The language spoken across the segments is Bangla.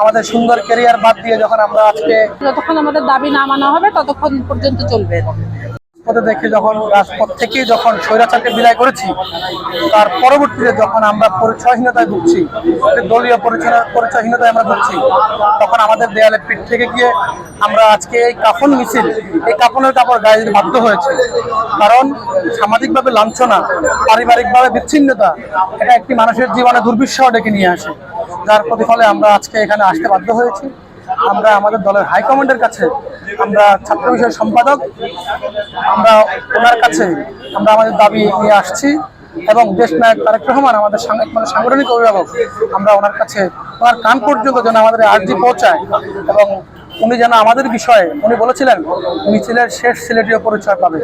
আমাদের সুন্দর ক্যারিয়ার বাদ দিয়ে যখন আমরা আজকে যতক্ষণ আমাদের দাবি না মানা হবে ততক্ষণ পর্যন্ত চলবে পথে দেখে যখন রাজপথ থেকে যখন স্বৈরাচারকে বিদায় করেছি তার পরবর্তীতে যখন আমরা পরিচয়হীনতায় ভুগছি দলীয় পরিচয় পরিচয়হীনতায় আমরা ভুগছি তখন আমাদের দেয়ালে পিঠ থেকে গিয়ে আমরা আজকে এই কাফন মিছিল এই কাফনের কাপড় গায়ে দিতে বাধ্য হয়েছে। কারণ সামাজিকভাবে লাঞ্ছনা পারিবারিকভাবে বিচ্ছিন্নতা এটা একটি মানুষের জীবনে দুর্বিষহ ডেকে নিয়ে আসে। যার প্রতিফলে আমরা আজকে এখানে আসতে বাধ্য হয়েছি। আমরা আমাদের দলের হাইকমান্ডের কাছে আমরা ছাত্র বিষয়ের সম্পাদক, আমরা ওনার কাছে আমরা আমাদের দাবি নিয়ে আসছি এবং দেশ নায়ক তারেক রহমান, আমাদের মানে সাংগঠনিক অভিভাবক, আমরা ওনার কাছে ওনার কান পর্যন্ত যেন আমাদের আর্জি পৌঁছায় এবং উনি যেন আমাদের বিষয়ে, উনি বলেছিলেন, মিছিলের শেষ সিলেটিও পরিচয় পাবে।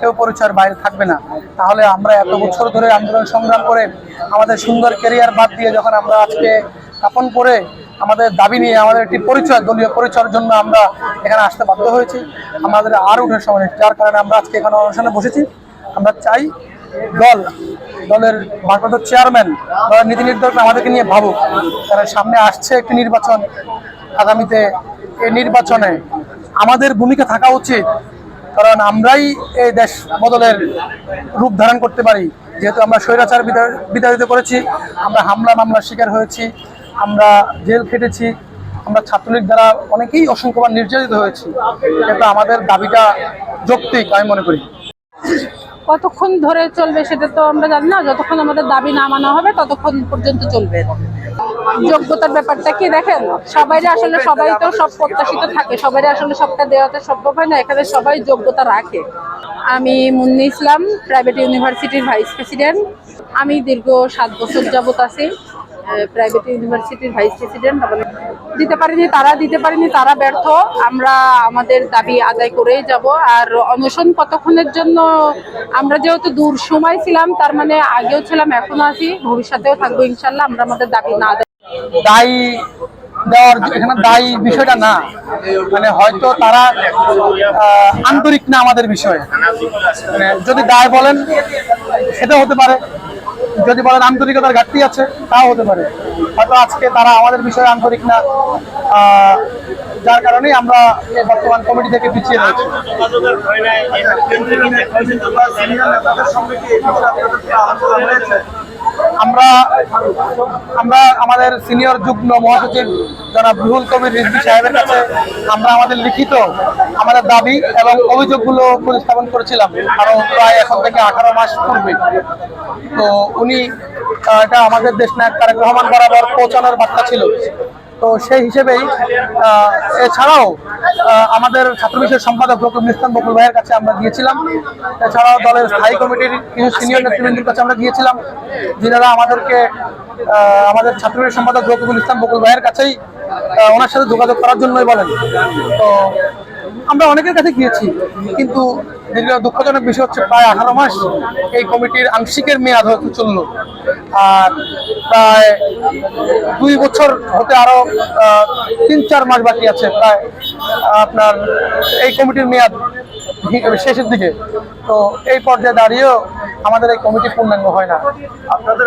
কেউ পরিচয়ের বাইরে থাকবে না। তাহলে আমরা এত বছর ধরে আন্দোলন সংগ্রাম করে আমাদের সুন্দর কেরিয়ার বাদ দিয়ে যখন আমরা আজকে স্থাপন করে আমাদের দাবি নিয়ে আমাদের একটি পরিচয়, দলীয় পরিচয়ের জন্য আমরা এখানে আসতে বাধ্য হয়েছি। আমাদের আর উঠে সময় যার কারণে আমরা আজকে এখানে অনুষ্ঠানে বসেছি। আমরা চাই দল, দলের ভারপ্রাপ্ত চেয়ারম্যান, দলের নীতি নির্ধারক আমাদেরকে নিয়ে ভাবুক। কারণ সামনে আসছে একটি নির্বাচন। আগামীতে এই নির্বাচনে আমাদের ভূমিকা থাকা উচিত। কারণ আমরাই এই দেশ বদলের রূপ ধারণ করতে পারি। যেহেতু আমরা স্বৈরাচার বিতাড়- বিতাড়িত করেছি, আমরা হামলা মামলার শিকার হয়েছি। আমরা জেল খেটেছি, আমরা ছাত্রলীগ দ্বারা অনেকেই অসংখ্যবার নির্যাতিত হয়েছি। কিন্তু আমাদের দাবিটা যৌক্তিক, আমি মনে করি। কতক্ষণ ধরে চলবে সেটা তো আমরা জানি না। যতক্ষণ আমাদের দাবি না মানা হবে, ততক্ষণ পর্যন্ত চলবে। যোগ্যতার ব্যাপারটা কি দেখেন? সবাই আসলে সবাই তো সব প্রত্যাশিত থাকে। সবাই আসলে সবটা দেওয়াতে সম্ভব হয় না। এখানে সবাই যোগ্যতা রাখে। আমি মুন্নি ইসলাম প্রাইভেট ইউনিভার্সিটির ভাইস প্রেসিডেন্ট আমি দীর্ঘ সাত বছর যাবত আছি। প্রাইভেট ইউনিভার্সিটির ভাইস প্রেসিডেন্ট দিতে পারিনি, তারা দিতে পারিনি, তারা ব্যর্থ। আমরা আমাদের দাবি আদায় করেই যাব। আর অনশন কতক্ষণের জন্য, আমরা যেহেতু দূর সময় ছিলাম, তার মানে আগেও ছিলাম, এখনও আছি, ভবিষ্যতেও থাকব ইনশাল্লাহ, আমরা আমাদের দাবি না দায়ী দেওয়ার এখানে দায়ী বিষয়টা না। মানে হয়তো তারা আন্তরিক না আমাদের বিষয়ে। মানে যদি দায় বলেন সেটা হতে পারে। যদি বলেন আন্তরিকতার ঘাটতি আছে তাও হতে পারে হয়তো আজকে তারা আমাদের বিষয়ে আন্তরিক না যার কারণে আমরা বর্তমান কমিটি থেকে পিছিয়ে রয়েছি আমরা আমরা আমাদের সিনিয়র যুগ্ম মহাসচিব যারা রুহুল কবির রিজভি সাহেবের কাছে আমরা আমাদের লিখিত আমাদের দাবি এবং অভিযোগগুলো উপস্থাপন করেছিলাম আরও প্রায় এখন থেকে আঠারো মাস পূর্বে। তো উনি এটা আমাদের দেশ নায়ক তারেক রহমান বরাবর পৌঁছানোর বার্তা ছিল। তো সেই হিসেবেই এছাড়াও আমাদের ছাত্র বিষয়ের সম্পাদক রকুল ইসলাম বকুল ভাইয়ের কাছে আমরা গিয়েছিলাম। এছাড়াও দলের স্থায়ী কমিটির কিছু সিনিয়র নেতৃবৃন্দের কাছে আমরা গিয়েছিলাম। যিনারা আমাদেরকে আমাদের ছাত্র বিষয়ের সম্পাদক রকুল ইসলাম বকুল ভাইয়ের কাছেই ওনার সাথে যোগাযোগ করার জন্যই বলেন। তো আমরা অনেকের কাছে গিয়েছি, কিন্তু দীর্ঘ দুঃখজনক বিষয় হচ্ছে প্রায় আঠারো মাস এই কমিটির আংশিকের মেয়াদ হতে চলল। আর প্রায় দুই বছর হতে আরও তিন চার মাস বাকি আছে প্রায় আপনার এই কমিটির মেয়াদ শেষের দিকে। তো এই পর্যায়ে দাঁড়িয়েও আমাদের এই কমিটি পূর্ণাঙ্গ হয় না। আপনাদের